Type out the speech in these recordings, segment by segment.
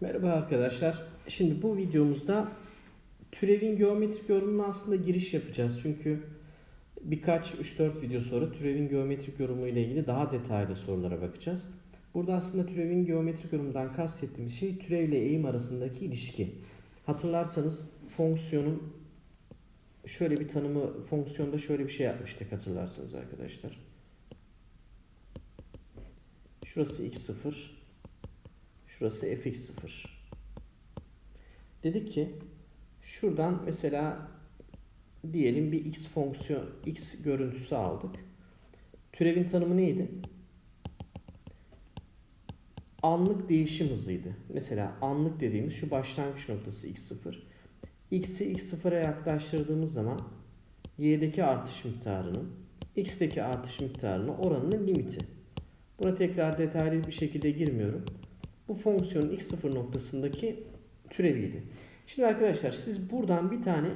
Merhaba arkadaşlar. Şimdi bu videomuzda türevin geometrik yorumuna aslında giriş yapacağız. Çünkü birkaç 3-4 video sonra türevin geometrik yorumu ile ilgili daha detaylı sorulara bakacağız. Burada aslında türevin geometrik yorumundan kastettiğimiz şey türev ile eğim arasındaki ilişki. Hatırlarsanız fonksiyonun şöyle bir tanımı fonksiyonda şöyle bir şey yapmıştık hatırlarsınız arkadaşlar. Şurası x0, Şurası fx0. Dedik ki şuradan mesela diyelim bir x fonksiyon x görüntüsü aldık. Türevin tanımı neydi? Anlık değişim hızıydı. Mesela anlık dediğimiz şu başlangıç noktası x0. X'i x0'a yaklaştırdığımız zaman y'deki artış miktarının x'teki artış miktarına oranının limiti. Buna tekrar detaylı bir şekilde girmiyorum bu fonksiyonun x0 noktasındaki türeviydi. Şimdi arkadaşlar siz buradan bir tane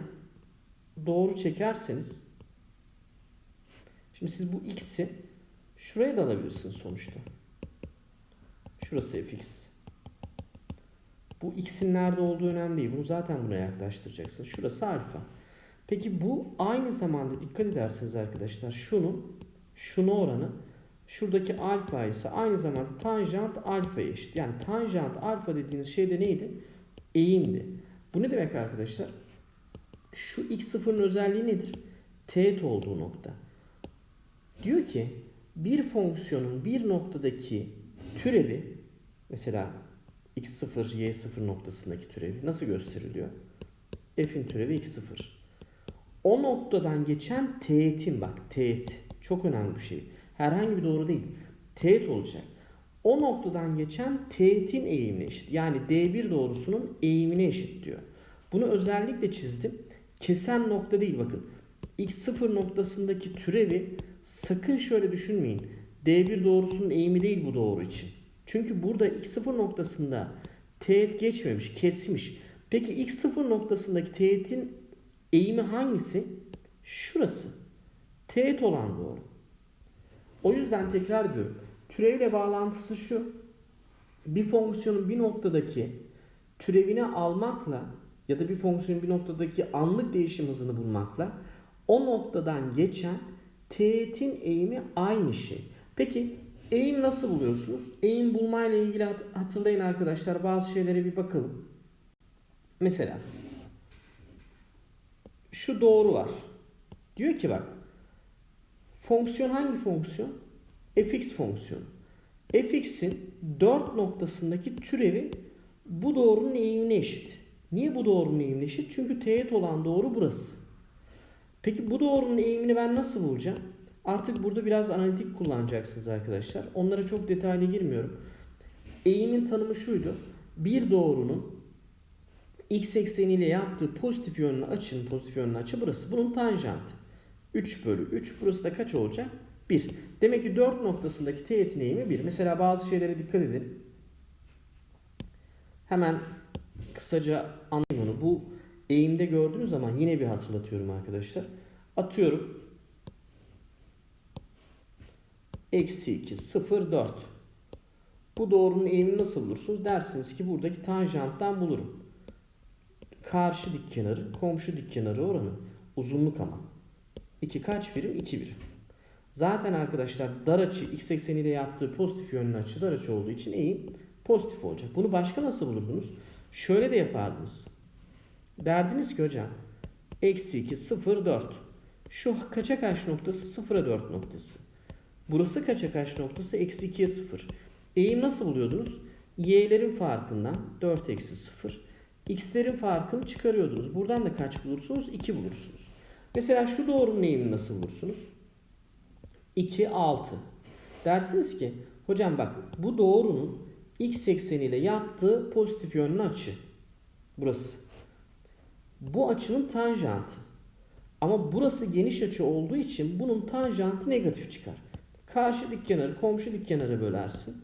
doğru çekerseniz şimdi siz bu x'i şuraya da alabilirsiniz sonuçta. Şurası fx. Bu x'in nerede olduğu önemli değil. Bunu zaten buna yaklaştıracaksın. Şurası alfa. Peki bu aynı zamanda dikkat ederseniz arkadaşlar şunun şunu oranı Şuradaki alfa ise aynı zamanda tanjant alfaya eşit. Yani tanjant alfa dediğiniz şey de neydi? Eğimdi. Bu ne demek arkadaşlar? Şu x0'ın özelliği nedir? Teğet olduğu nokta. Diyor ki bir fonksiyonun bir noktadaki türevi mesela x0, y0 noktasındaki türevi nasıl gösteriliyor? F'in türevi x0. O noktadan geçen teğetin bak teğet çok önemli bir şey herhangi bir doğru değil. Teğet olacak. O noktadan geçen teğetin eğimine eşit. Yani D1 doğrusunun eğimine eşit diyor. Bunu özellikle çizdim. Kesen nokta değil bakın. X0 noktasındaki türevi sakın şöyle düşünmeyin. D1 doğrusunun eğimi değil bu doğru için. Çünkü burada X0 noktasında teğet geçmemiş, kesmiş. Peki X0 noktasındaki teğetin eğimi hangisi? Şurası. Teğet olan doğru. O yüzden tekrar ediyorum. Türevle bağlantısı şu. Bir fonksiyonun bir noktadaki türevini almakla ya da bir fonksiyonun bir noktadaki anlık değişim hızını bulmakla o noktadan geçen teğetin eğimi aynı şey. Peki eğim nasıl buluyorsunuz? Eğim bulmayla ilgili hatırlayın arkadaşlar bazı şeylere bir bakalım. Mesela şu doğru var. Diyor ki bak Fonksiyon hangi fonksiyon? fx fonksiyonu. fx'in 4 noktasındaki türevi bu doğrunun eğimine eşit. Niye bu doğrunun eğimine eşit? Çünkü teğet olan doğru burası. Peki bu doğrunun eğimini ben nasıl bulacağım? Artık burada biraz analitik kullanacaksınız arkadaşlar. Onlara çok detaylı girmiyorum. Eğimin tanımı şuydu. Bir doğrunun x ekseniyle yaptığı pozitif yönlü açının pozitif yönlü açı burası. Bunun tanjantı. 3 bölü 3. Burası da kaç olacak? 1. Demek ki 4 noktasındaki teğetin eğimi 1. Mesela bazı şeylere dikkat edin. Hemen kısaca anlayın onu. Bu eğimde gördüğünüz zaman yine bir hatırlatıyorum arkadaşlar. Atıyorum. Eksi 2, 0, 4. Bu doğrunun eğimini nasıl bulursunuz? Dersiniz ki buradaki tanjanttan bulurum. Karşı dik kenarı, komşu dik kenarı oranı. Uzunluk ama. 2 kaç birim? 2 birim. Zaten arkadaşlar dar açı x ekseniyle yaptığı pozitif yönlü açı dar açı olduğu için eğim pozitif olacak. Bunu başka nasıl bulurdunuz? Şöyle de yapardınız. Derdiniz ki hocam eksi 2 0 4. Şu kaça kaç noktası 0'a 4 noktası. Burası kaça kaç noktası eksi 2'ye 0. Eğim nasıl buluyordunuz? Y'lerin farkından 4 eksi 0. X'lerin farkını çıkarıyordunuz. Buradan da kaç bulursunuz? 2 bulursunuz. Mesela şu doğrunun eğimini nasıl bulursunuz? 2, 6. Dersiniz ki hocam bak bu doğrunun x ekseniyle yaptığı pozitif yönlü açı. Burası. Bu açının tanjantı. Ama burası geniş açı olduğu için bunun tanjantı negatif çıkar. Karşı dik kenarı komşu dik kenara bölersin.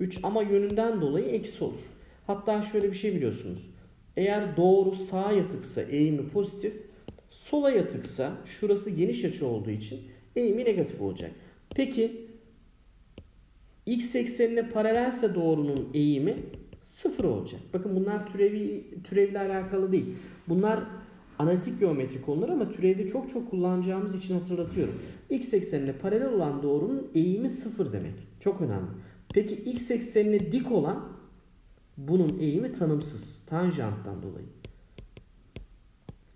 3 ama yönünden dolayı eksi olur. Hatta şöyle bir şey biliyorsunuz. Eğer doğru sağa yatıksa eğimi pozitif, sola yatıksa şurası geniş açı olduğu için eğimi negatif olacak. Peki x eksenine paralelse doğrunun eğimi sıfır olacak. Bakın bunlar türevi türevle alakalı değil. Bunlar analitik geometri konuları ama türevde çok çok kullanacağımız için hatırlatıyorum. X eksenine paralel olan doğrunun eğimi sıfır demek. Çok önemli. Peki x eksenine dik olan bunun eğimi tanımsız. Tanjanttan dolayı.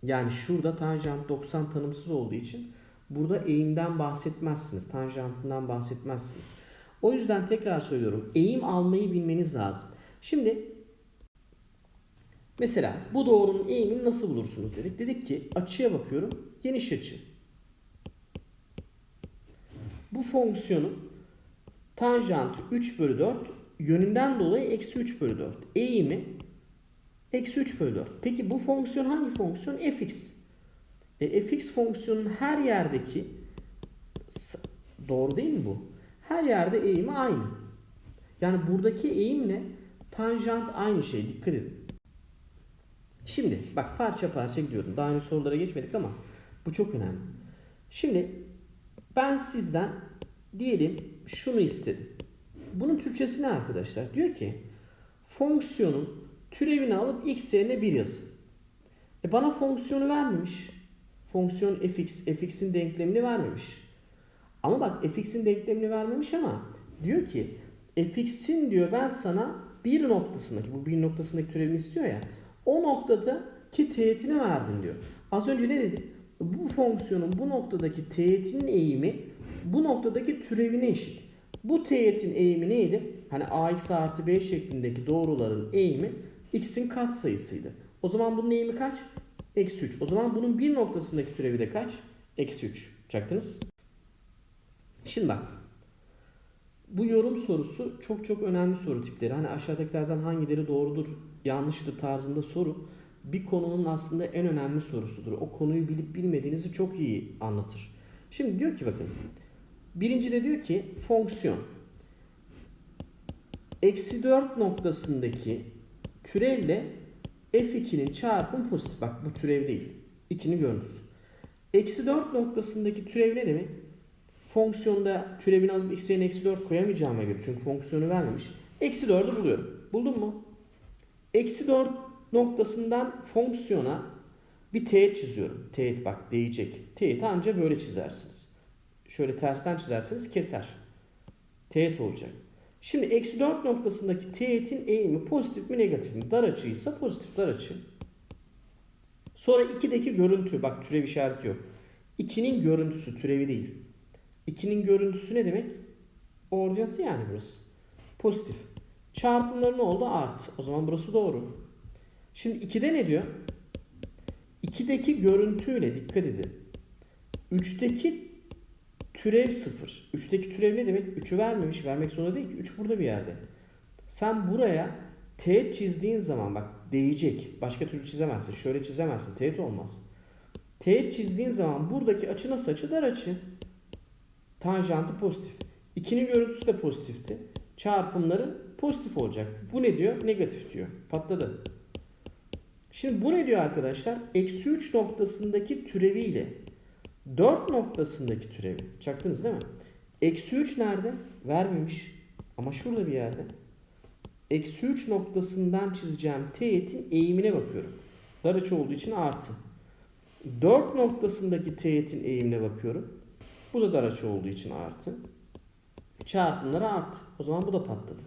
Yani şurada tanjant 90 tanımsız olduğu için burada eğimden bahsetmezsiniz. Tanjantından bahsetmezsiniz. O yüzden tekrar söylüyorum. Eğim almayı bilmeniz lazım. Şimdi mesela bu doğrunun eğimini nasıl bulursunuz dedik. Dedik ki açıya bakıyorum. Geniş açı. Bu fonksiyonun tanjantı 3 bölü 4 yönünden dolayı eksi 3 bölü 4. Eğimi eksi 3 bölü 4. Peki bu fonksiyon hangi fonksiyon? fx. E, fx fonksiyonun her yerdeki doğru değil mi bu? Her yerde eğimi aynı. Yani buradaki eğimle tanjant aynı şey. Dikkat edin. Şimdi bak parça parça gidiyorum. Daha önce sorulara geçmedik ama bu çok önemli. Şimdi ben sizden diyelim şunu istedim. Bunun Türkçesi ne arkadaşlar? Diyor ki fonksiyonun türevini alıp x yerine 1 yazın. E bana fonksiyonu vermemiş. Fonksiyon fx, fx'in denklemini vermemiş. Ama bak fx'in denklemini vermemiş ama diyor ki fx'in diyor ben sana bir noktasındaki bu bir noktasındaki türevini istiyor ya o noktadaki teğetini verdim diyor. Az önce ne dedik? Bu fonksiyonun bu noktadaki teğetinin eğimi bu noktadaki türevine eşit. Bu teğetin eğimi neydi? Hani ax artı b şeklindeki doğruların eğimi x'in katsayısıydı. O zaman bunun eğimi kaç? Eksi 3. O zaman bunun bir noktasındaki türevi de kaç? Eksi 3. Çaktınız? Şimdi bak. Bu yorum sorusu çok çok önemli soru tipleri. Hani aşağıdakilerden hangileri doğrudur, yanlıştır tarzında soru bir konunun aslında en önemli sorusudur. O konuyu bilip bilmediğinizi çok iyi anlatır. Şimdi diyor ki bakın. Birinci de diyor ki fonksiyon. Eksi 4 noktasındaki türevle f2'nin çarpım pozitif. Bak bu türev değil. 2'nin görüntüsü. Eksi 4 noktasındaki türev ne demek? Fonksiyonda türevini alıp x yerine eksi 4 koyamayacağıma göre çünkü fonksiyonu vermemiş. Eksi 4'ü buluyorum. Buldun mu? Eksi 4 noktasından fonksiyona bir teğet çiziyorum. Teğet bak değecek. Teğet anca böyle çizersiniz. Şöyle tersten çizerseniz keser. Teğet olacak. Şimdi eksi 4 noktasındaki teğetin eğimi pozitif mi negatif mi? Dar açıysa pozitif dar açı. Sonra 2'deki görüntü. Bak türev işareti yok. 2'nin görüntüsü türevi değil. 2'nin görüntüsü ne demek? Ordinatı yani burası. Pozitif. Çarpımları ne oldu? Artı. O zaman burası doğru. Şimdi 2'de ne diyor? 2'deki görüntüyle dikkat edin. 3'teki türev 0. 3'teki türev ne demek? 3'ü vermemiş. Vermek zorunda değil ki. 3 burada bir yerde. Sen buraya teğet çizdiğin zaman bak değecek. Başka türlü çizemezsin. Şöyle çizemezsin. Teğet olmaz. Teğet çizdiğin zaman buradaki açı nasıl açı? Dar açı. Tanjantı pozitif. 2'nin görüntüsü de pozitifti. Çarpımları pozitif olacak. Bu ne diyor? Negatif diyor. Patladı. Şimdi bu ne diyor arkadaşlar? Eksi 3 noktasındaki türeviyle 4 noktasındaki türevi. Çaktınız değil mi? Eksi 3 nerede? Vermemiş. Ama şurada bir yerde. Eksi 3 noktasından çizeceğim teğetin eğimine bakıyorum. Dar açı olduğu için artı. 4 noktasındaki teğetin eğimine bakıyorum. Bu da dar açı olduğu için artı. Çarpımları artı. O zaman bu da patladı.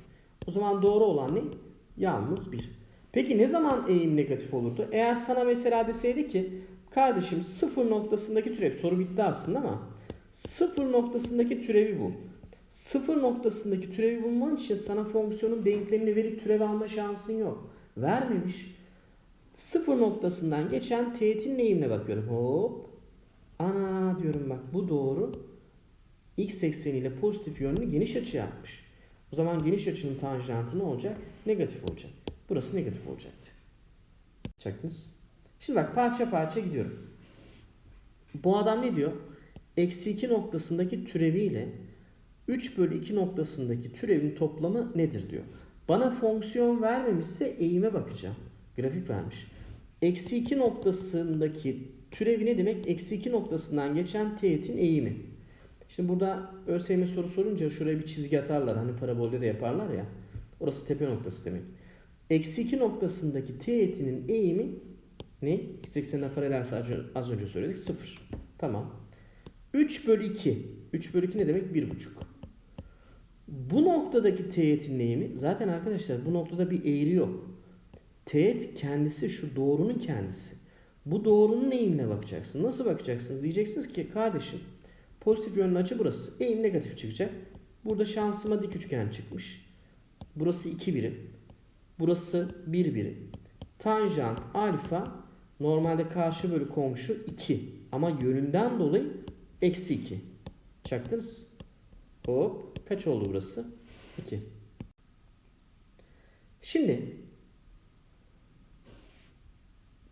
O zaman doğru olan ne? Yalnız 1. Peki ne zaman eğim negatif olurdu? Eğer sana mesela deseydi ki kardeşim sıfır noktasındaki türev soru bitti aslında ama sıfır noktasındaki türevi bul. Sıfır noktasındaki türevi bulman için sana fonksiyonun denklemini verip türev alma şansın yok. Vermemiş. Sıfır noktasından geçen teğetin eğimine bakıyorum. Hop. Ana diyorum bak bu doğru. X ekseniyle pozitif yönlü geniş açı yapmış. O zaman geniş açının tanjantı ne olacak? Negatif olacak. Burası negatif olacaktı. Çaktınız. Şimdi bak parça parça gidiyorum. Bu adam ne diyor? Eksi 2 noktasındaki türeviyle 3 bölü 2 noktasındaki türevin toplamı nedir diyor. Bana fonksiyon vermemişse eğime bakacağım. Grafik vermiş. Eksi 2 noktasındaki türevi ne demek? Eksi 2 noktasından geçen teğetin eğimi. Şimdi burada ÖSYM soru sorunca şuraya bir çizgi atarlar. Hani parabolde de yaparlar ya. Orası tepe noktası demek. Eksi 2 noktasındaki teğetinin eğimi ne? X eksenine paralelse az önce- söyledik 0. Tamam. 3 bölü 2. 3 bölü 2 ne demek? 1,5. Bu noktadaki teğetin eğimi zaten arkadaşlar bu noktada bir eğri yok. Teğet kendisi şu doğrunun kendisi. Bu doğrunun eğimine bakacaksın. Nasıl bakacaksınız? Diyeceksiniz ki kardeşim pozitif yönlü açı burası. Eğim negatif çıkacak. Burada şansıma dik üçgen çıkmış. Burası 2 birim. Burası 1 birim. Tanjant alfa normalde karşı bölü komşu 2. Ama yönünden dolayı eksi 2. Çaktınız. Hop. Kaç oldu burası? 2. Şimdi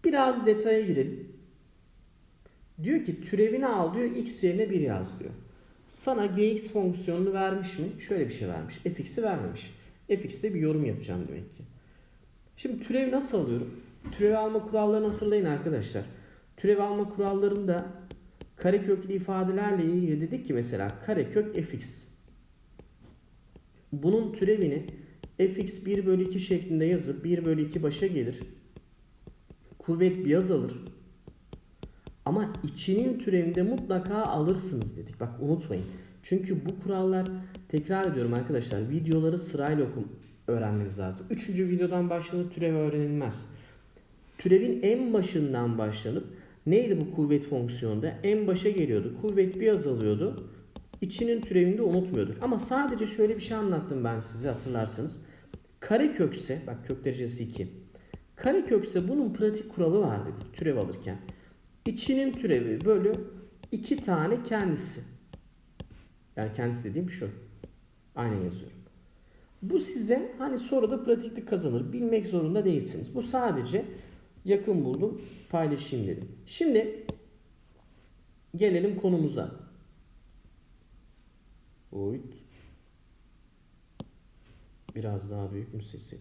biraz detaya girelim. Diyor ki türevini al diyor x yerine 1 yaz diyor. Sana gx fonksiyonunu vermiş mi? Şöyle bir şey vermiş. fx'i vermemiş. fx'te bir yorum yapacağım demek ki. Şimdi türevi nasıl alıyorum? Türev alma kurallarını hatırlayın arkadaşlar. Türev alma kurallarında kareköklü ifadelerle ilgili dedik ki mesela karekök fx. Bunun türevini fx 1 bölü 2 şeklinde yazıp 1 bölü 2 başa gelir. Kuvvet bir azalır. Ama içinin türevinde mutlaka alırsınız dedik. Bak unutmayın. Çünkü bu kurallar tekrar ediyorum arkadaşlar. Videoları sırayla okum öğrenmeniz lazım. Üçüncü videodan başlanıp türev öğrenilmez. Türevin en başından başlanıp neydi bu kuvvet fonksiyonda? En başa geliyordu. Kuvvet bir azalıyordu. İçinin türevinde unutmuyorduk. Ama sadece şöyle bir şey anlattım ben size hatırlarsanız. Kare kökse, bak kök derecesi 2. Kare kökse bunun pratik kuralı var dedik türev alırken. İçinin türevi bölü iki tane kendisi. Yani kendisi dediğim şu. Aynen yazıyorum. Bu size hani soruda pratiklik kazanır. Bilmek zorunda değilsiniz. Bu sadece yakın buldum paylaşayım dedim. Şimdi gelelim konumuza. Uyut. Biraz daha büyük mü seçsek?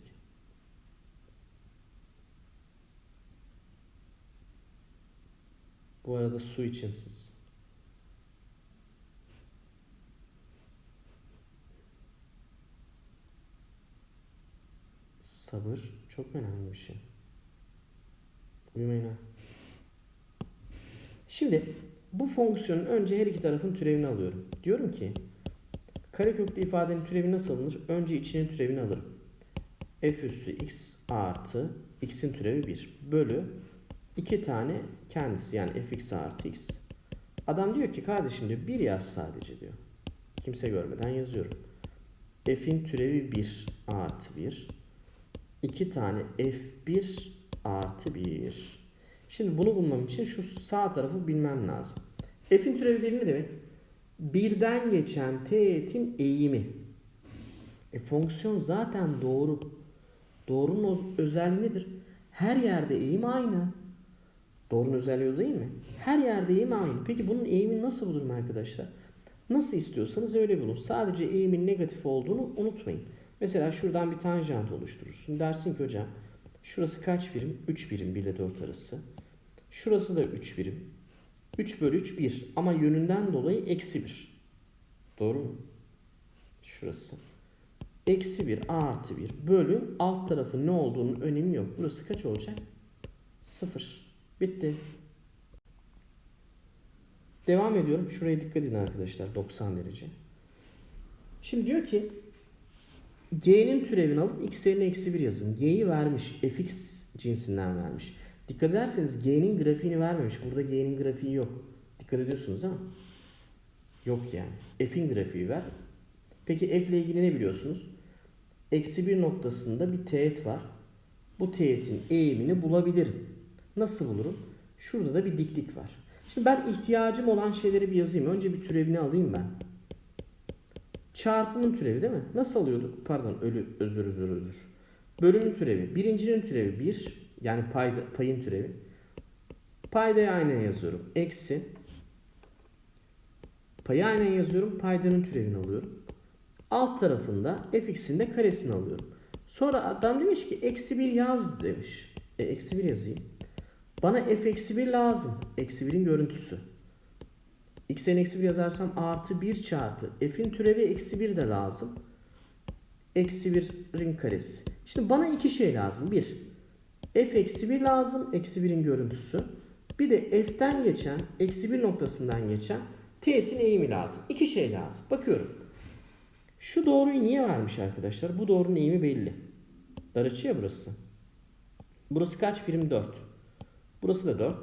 Bu arada su için siz. Sabır çok önemli bir şey. Ha. Şimdi bu fonksiyonun önce her iki tarafın türevini alıyorum. Diyorum ki kareköklü ifadenin türevi nasıl alınır? Önce içinin türevini alırım. f üssü x artı x'in türevi 1 bölü iki tane kendisi yani fx artı x. Adam diyor ki kardeşim diyor bir yaz sadece diyor. Kimse görmeden yazıyorum. f'in türevi 1 artı 1. 2 tane f1 artı 1. Şimdi bunu bulmam için şu sağ tarafı bilmem lazım. F'in türevi bir ne demek? Birden geçen teğetin eğimi. E, fonksiyon zaten doğru. Doğrunun özelliği nedir? Her yerde eğim aynı. Doğrunun özelliği değil mi? Her yerde eğim aynı. Peki bunun eğimini nasıl bulurum arkadaşlar? Nasıl istiyorsanız öyle bulun. Sadece eğimin negatif olduğunu unutmayın. Mesela şuradan bir tanjant oluşturursun. Dersin ki hocam şurası kaç birim? 3 birim 1 ile 4 arası. Şurası da 3 birim. 3 bölü 3 1 ama yönünden dolayı eksi 1. Doğru mu? Şurası. Eksi 1 a artı 1 bölü alt tarafın ne olduğunun önemi yok. Burası kaç olacak? 0. Bitti. Devam ediyorum. Şuraya dikkat edin arkadaşlar. 90 derece. Şimdi diyor ki G'nin türevini alıp x yerine eksi 1 yazın. G'yi vermiş. fx cinsinden vermiş. Dikkat ederseniz G'nin grafiğini vermemiş. Burada G'nin grafiği yok. Dikkat ediyorsunuz değil mi? Yok yani. F'in grafiği ver. Peki F ile ilgili ne biliyorsunuz? Eksi 1 noktasında bir teğet var. Bu teğetin eğimini bulabilirim. Nasıl bulurum? Şurada da bir diklik var. Şimdi ben ihtiyacım olan şeyleri bir yazayım. Önce bir türevini alayım ben. Çarpımın türevi değil mi? Nasıl alıyorduk? Pardon ölü, özür özür özür. Bölümün türevi. Birincinin türevi 1. Yani payda, payın türevi. Paydayı aynen yazıyorum. Eksi. Payı aynen yazıyorum. Paydanın türevini alıyorum. Alt tarafında fx'in de karesini alıyorum. Sonra adam demiş ki eksi 1 yaz demiş. E, eksi 1 yazayım. Bana f eksi 1 lazım. Eksi 1'in görüntüsü. X'e eksi 1 yazarsam artı 1 çarpı f'in türevi eksi 1 de lazım. eksi 1'in karesi. Şimdi bana iki şey lazım. Bir, f eksi 1 lazım. Eksi 1'in görüntüsü. Bir de f'ten geçen, eksi 1 noktasından geçen teğetin eğimi lazım. İki şey lazım. Bakıyorum. Şu doğruyu niye vermiş arkadaşlar? Bu doğrunun eğimi belli. Dar açı ya burası. Burası kaç birim? 4. Burası da 4.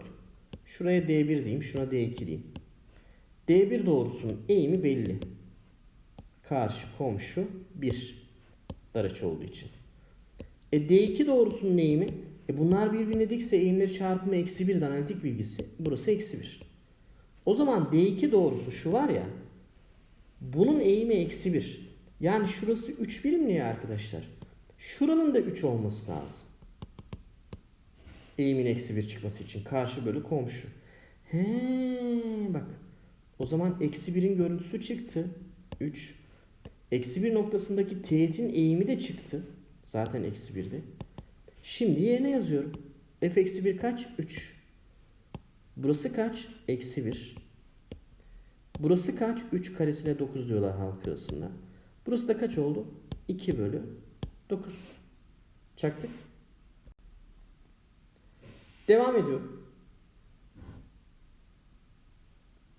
Şuraya D1 diyeyim. Şuna D2 diyeyim. D1 doğrusunun eğimi belli. Karşı komşu 1. Dar açı olduğu için. E D2 doğrusunun eğimi e bunlar birbirine dikse eğimleri çarpımı eksi 1'den analitik bilgisi. Burası eksi 1. O zaman D2 doğrusu şu var ya. Bunun eğimi eksi 1. Yani şurası 3 birim ya arkadaşlar. Şuranın da 3 olması lazım. Eğimin eksi 1 çıkması için. Karşı bölü komşu. He bak. O zaman eksi 1'in görüntüsü çıktı. 3. Eksi 1 noktasındaki teğetin eğimi de çıktı. Zaten eksi 1'di. Şimdi yerine yazıyorum. F eksi 1 kaç? 3. Burası kaç? Eksi 1. Burası kaç? 3 karesine 9 diyorlar halk arasında. Burası da kaç oldu? 2 bölü 9. Çaktık. Devam ediyorum.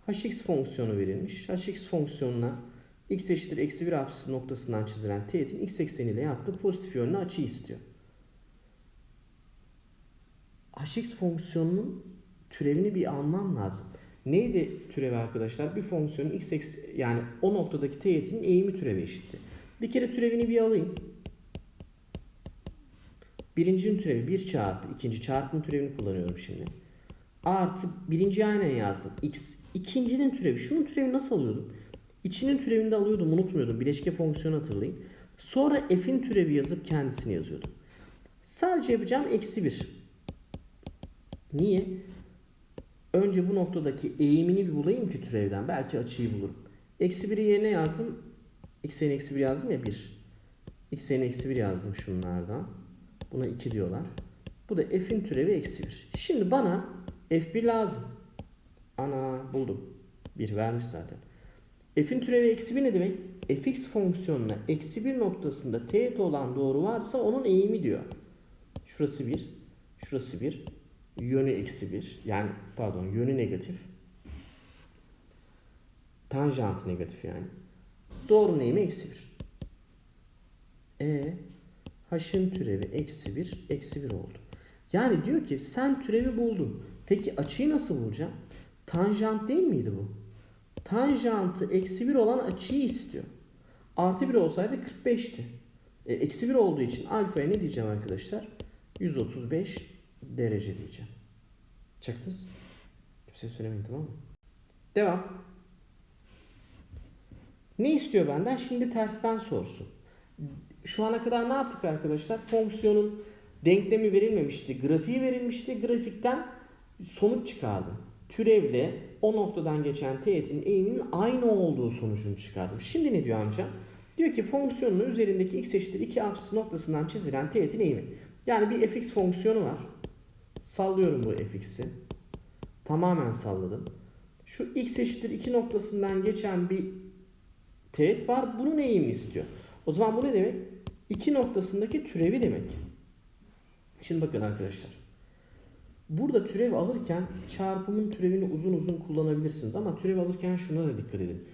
Hx fonksiyonu verilmiş. hx fonksiyonuna x eşittir eksi 1 apsisi noktasından çizilen teğetin x ekseniyle yaptığı pozitif yönlü açı istiyor. hx fonksiyonunun türevini bir almam lazım. Neydi türevi arkadaşlar? Bir fonksiyonun x eksi yani o noktadaki teğetinin eğimi türevi eşitti. Bir kere türevini bir alayım. Birincinin türevi 1 çarpı ikinci çarpım türevini kullanıyorum şimdi. Artı birinci aynen yazdım. x. İkincinin türevi. Şunun türevi nasıl alıyordum? İçinin türevini de alıyordum unutmuyordum. Bileşke fonksiyonu hatırlayın. Sonra f'in türevi yazıp kendisini yazıyordum. Sadece yapacağım eksi 1. Niye? Önce bu noktadaki eğimini bir bulayım ki türevden. Belki açıyı bulurum. Eksi 1'i yerine yazdım. x'in eksi 1 yazdım ya 1. x'in eksi 1 yazdım şunlardan. Buna 2 diyorlar. Bu da f'in türevi eksi 1. Şimdi bana f1 lazım. Ana buldum. 1 vermiş zaten. F'in türevi eksi 1 ne demek? fx fonksiyonuna eksi 1 noktasında teğet olan doğru varsa onun eğimi diyor. Şurası 1. Şurası 1. Yönü eksi 1. Yani pardon yönü negatif. Tanjantı negatif yani. Doğrunun eğimi eksi 1. E h'ın türevi eksi 1 eksi 1 oldu. Yani diyor ki sen türevi buldun. Peki açıyı nasıl bulacağım? Tanjant değil miydi bu? Tanjantı eksi 1 olan açıyı istiyor. Artı 1 olsaydı 45'ti. E, eksi 1 olduğu için alfaya ne diyeceğim arkadaşlar? 135 derece diyeceğim. Çaktınız. Kimse söylemeyin tamam mı? Devam. Ne istiyor benden? Şimdi tersten sorsun. Şu ana kadar ne yaptık arkadaşlar? Fonksiyonun denklemi verilmemişti. Grafiği verilmişti. Grafikten sonuç çıkardım. Türevle o noktadan geçen teğetin eğiminin aynı olduğu sonucunu çıkardım. Şimdi ne diyor amca? Diyor ki fonksiyonun üzerindeki x eşittir 2 apsis noktasından çizilen teğetin eğimi. Yani bir fx fonksiyonu var. Sallıyorum bu fx'i. Tamamen salladım. Şu x eşittir 2 noktasından geçen bir teğet var. Bunun eğimini istiyor. O zaman bu ne demek? 2 noktasındaki türevi demek. Şimdi bakın arkadaşlar. Burada türev alırken çarpımın türevini uzun uzun kullanabilirsiniz ama türev alırken şuna da dikkat edin.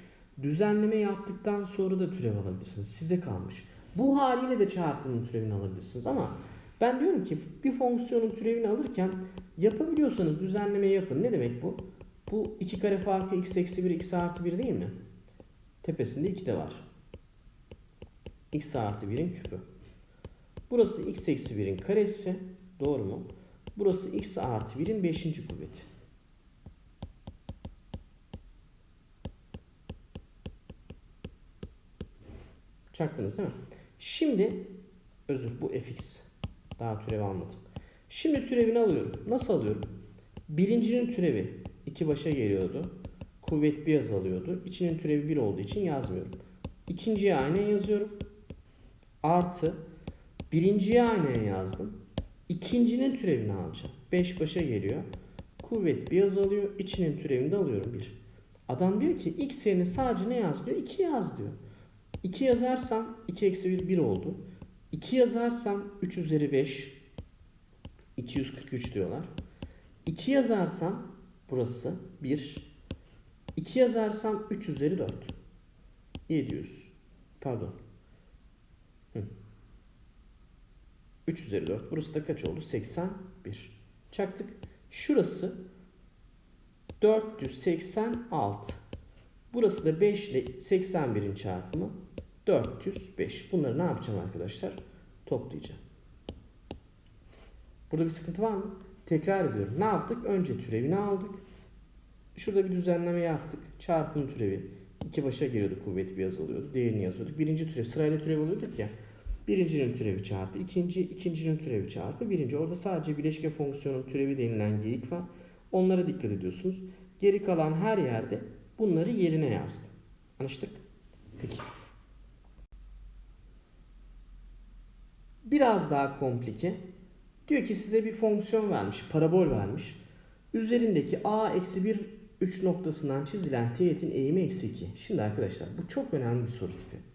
Düzenleme yaptıktan sonra da türev alabilirsiniz. Size kalmış. Bu haliyle de çarpımın türevini alabilirsiniz ama ben diyorum ki bir fonksiyonun türevini alırken yapabiliyorsanız düzenleme yapın. Ne demek bu? Bu iki kare farkı x eksi 1 x artı 1 değil mi? Tepesinde 2 de var. x artı 1'in küpü. Burası x eksi 1'in karesi. Doğru mu? Burası x artı 1'in 5. kuvveti. Çaktınız değil mi? Şimdi özür bu fx. Daha türevi almadım. Şimdi türevini alıyorum. Nasıl alıyorum? Birincinin türevi 2 başa geliyordu. Kuvvet bir azalıyordu. İçinin türevi 1 olduğu için yazmıyorum. İkinciye aynen yazıyorum. Artı birinciye aynen yazdım. İkincinin türevini alacağım. 5 başa geliyor. Kuvvet bir azalıyor. İçinin türevini de alıyorum 1. Adam diyor ki x yerine sadece ne yaz diyor? 2 yaz diyor. 2 yazarsam 2 eksi 1 1 oldu. 2 yazarsam 3 üzeri 5 243 diyorlar. 2 yazarsam burası 1. 2 yazarsam 3 üzeri 4. 700. Pardon. 3 üzeri 4. Burası da kaç oldu? 81. Çaktık. Şurası 486. Burası da 5 ile 81'in çarpımı 405. Bunları ne yapacağım arkadaşlar? Toplayacağım. Burada bir sıkıntı var mı? Tekrar ediyorum. Ne yaptık? Önce türevini aldık. Şurada bir düzenleme yaptık. Çarpım türevi. iki başa geliyordu kuvveti bir yazılıyordu. Değerini yazıyorduk. Birinci türev sırayla türev alıyorduk ya. Birincinin türevi çarpı ikinci, ikincinin türevi çarpı birinci. Orada sadece bileşke fonksiyonun türevi denilen geyik var. Onlara dikkat ediyorsunuz. Geri kalan her yerde bunları yerine yazdım. Anlaştık? Peki. Biraz daha komplike. Diyor ki size bir fonksiyon vermiş, parabol vermiş. Üzerindeki a eksi 1 3 noktasından çizilen teğetin eğimi eksi 2. Şimdi arkadaşlar bu çok önemli bir soru tipi.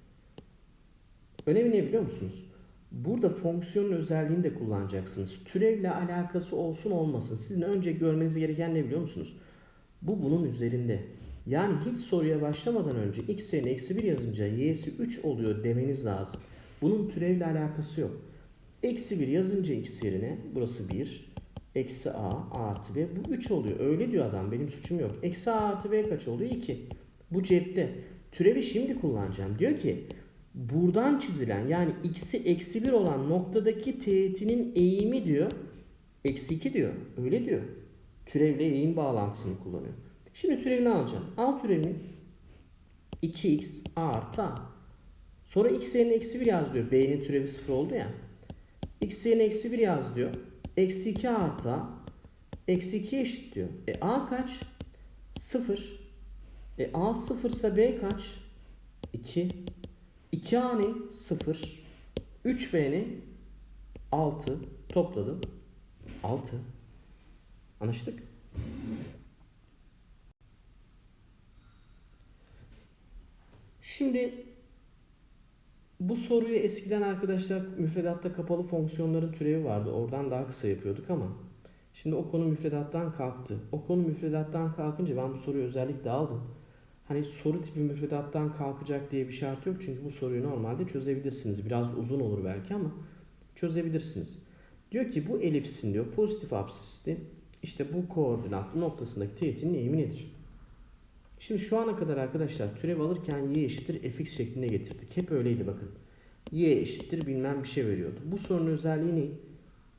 Önemi ne biliyor musunuz? Burada fonksiyonun özelliğini de kullanacaksınız. Türevle alakası olsun olmasın. Sizin önce görmeniz gereken ne biliyor musunuz? Bu bunun üzerinde. Yani hiç soruya başlamadan önce x yerine eksi 1 yazınca y'si 3 oluyor demeniz lazım. Bunun türevle alakası yok. Eksi 1 yazınca x yerine burası 1. Eksi a, artı b. Bu 3 oluyor. Öyle diyor adam. Benim suçum yok. Eksi a artı b kaç oluyor? 2. Bu cepte. Türevi şimdi kullanacağım. Diyor ki buradan çizilen yani x'i eksi 1 olan noktadaki teğetinin eğimi diyor. Eksi 2 diyor. Öyle diyor. Türevle eğim bağlantısını kullanıyor. Şimdi türevini alacağım. Al türevini. 2x artı. Sonra x yerine eksi 1 yaz diyor. B'nin türevi 0 oldu ya. x yerine eksi 1 yaz diyor. Eksi 2 artı. Eksi 2 eşit diyor. E a kaç? 0. E a 0 ise b kaç? 2. 2a ne? 0. 3b ne? 6. Topladım. 6. Anlaştık? Şimdi bu soruyu eskiden arkadaşlar müfredatta kapalı fonksiyonların türevi vardı. Oradan daha kısa yapıyorduk ama şimdi o konu müfredattan kalktı. O konu müfredattan kalkınca ben bu soruyu özellikle aldım. Hani soru tipi müfredattan kalkacak diye bir şart yok. Çünkü bu soruyu normalde çözebilirsiniz. Biraz uzun olur belki ama çözebilirsiniz. Diyor ki bu elipsin diyor pozitif apsisli işte bu koordinatlı noktasındaki teğetinin eğimi nedir? Şimdi şu ana kadar arkadaşlar türev alırken y eşittir fx şeklinde getirdik. Hep öyleydi bakın. y eşittir bilmem bir şey veriyordu. Bu sorunun özelliği ne?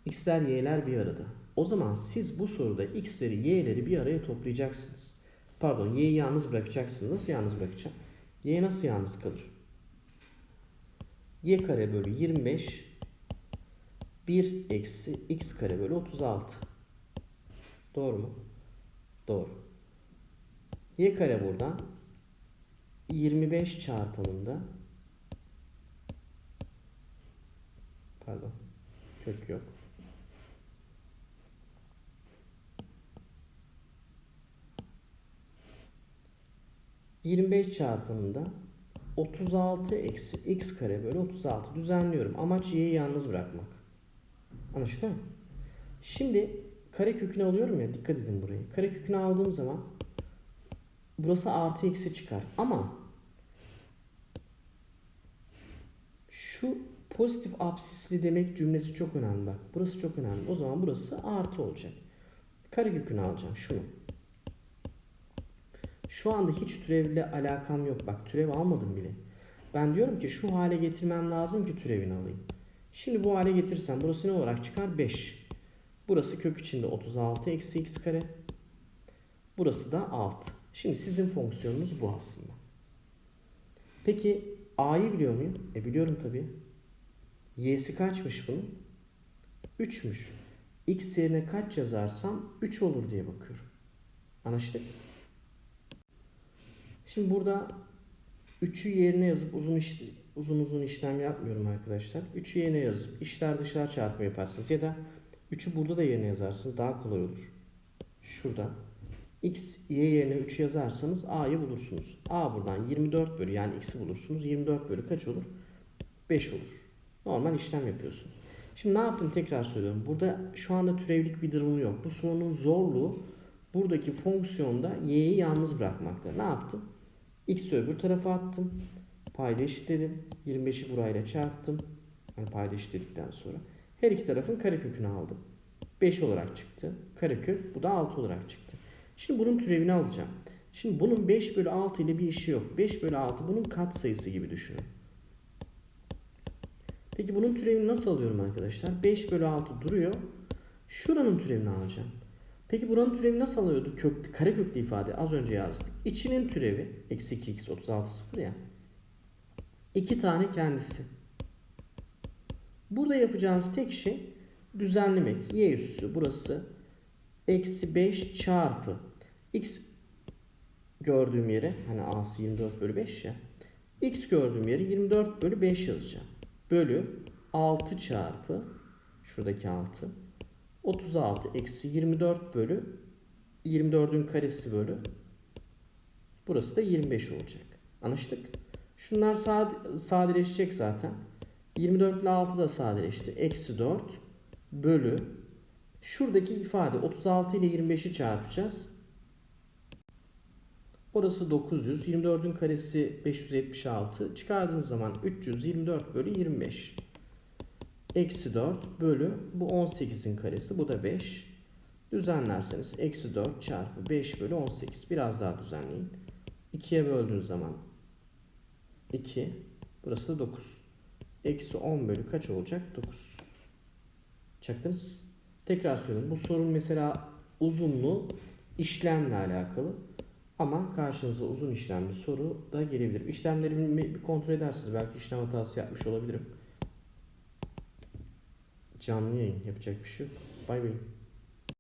x'ler y'ler bir arada. O zaman siz bu soruda x'leri y'leri bir araya toplayacaksınız. Pardon y'yi yalnız bırakacaksınız. Nasıl yalnız bırakacağım? y nasıl yalnız kalır? y kare bölü 25 1 eksi x kare bölü 36. Doğru mu? Doğru. Y kare burada 25 çarpanında pardon kök yok. ...25 çarpanında 36 eksi x kare bölü 36 düzenliyorum. Amaç y'yi yalnız bırakmak. Anlaşıldı mı? Şimdi kare kökünü alıyorum ya dikkat edin buraya. Kare kökünü aldığım zaman burası artı eksi çıkar. Ama şu pozitif absisli demek cümlesi çok önemli bak. Burası çok önemli. O zaman burası artı olacak. Karekökünü alacağım şunu. Şu anda hiç türevle alakam yok. Bak türev almadım bile. Ben diyorum ki şu hale getirmem lazım ki türevini alayım. Şimdi bu hale getirsem burası ne olarak çıkar? 5. Burası kök içinde 36 eksi x kare. Burası da 6. Şimdi sizin fonksiyonunuz bu aslında. Peki a'yı biliyor muyum? E biliyorum tabii. Y'si kaçmış bunun? 3'müş. X yerine kaç yazarsam 3 olur diye bakıyorum. Anlaştık? Şimdi burada 3'ü yerine yazıp uzun iş, uzun uzun işlem yapmıyorum arkadaşlar. 3'ü yerine yazıp işler dışlar çarpımı yaparsınız ya da 3'ü burada da yerine yazarsınız daha kolay olur. Şurada x, y yerine 3 yazarsanız a'yı bulursunuz. a buradan 24 bölü yani x'i bulursunuz. 24 bölü kaç olur? 5 olur. Normal işlem yapıyorsunuz. Şimdi ne yaptım tekrar söylüyorum. Burada şu anda türevlik bir durumu yok. Bu sorunun zorluğu buradaki fonksiyonda y'yi yalnız bırakmakta. Ne yaptım? X'i öbür tarafa attım. Payda eşitledim. 25'i burayla çarptım. Yani payda eşitledikten sonra. Her iki tarafın karekökünü aldım. 5 olarak çıktı. Karekök bu da 6 olarak çıktı. Şimdi bunun türevini alacağım. Şimdi bunun 5 bölü 6 ile bir işi yok. 5 bölü 6 bunun katsayısı gibi düşünün. Peki bunun türevini nasıl alıyorum arkadaşlar? 5 bölü 6 duruyor. Şuranın türevini alacağım. Peki buranın türevi nasıl alıyordu? Kök, kareköklü ifade az önce yazdık. İçinin türevi eksi 2x 36 sıfır ya. İki tane kendisi. Burada yapacağınız tek şey düzenlemek. Y üssü burası eksi 5 çarpı x gördüğüm yere hani a'sı 24 bölü 5 ya. x gördüğüm yere 24 bölü 5 yazacağım. Bölü 6 çarpı şuradaki 6 36 eksi 24 bölü 24'ün karesi bölü burası da 25 olacak. Anlaştık? Şunlar sade, sadeleşecek zaten. 24 ile 6 da sadeleşti. Eksi 4 bölü şuradaki ifade 36 ile 25'i çarpacağız. Orası 900. 24'ün karesi 576. Çıkardığınız zaman 324 bölü 25. Eksi 4 bölü bu 18'in karesi. Bu da 5. Düzenlerseniz eksi 4 çarpı 5 bölü 18. Biraz daha düzenleyin. 2'ye böldüğünüz zaman 2. Burası da 9. Eksi 10 bölü kaç olacak? 9. Çaktınız. Tekrar söylüyorum. Bu sorun mesela uzunluğu işlemle alakalı. Ama karşınıza uzun işlemli soru da gelebilir. İşlemlerimi bir kontrol edersiniz. Belki işlem hatası yapmış olabilirim. Canlı yayın yapacak bir şey yok. Bay bay.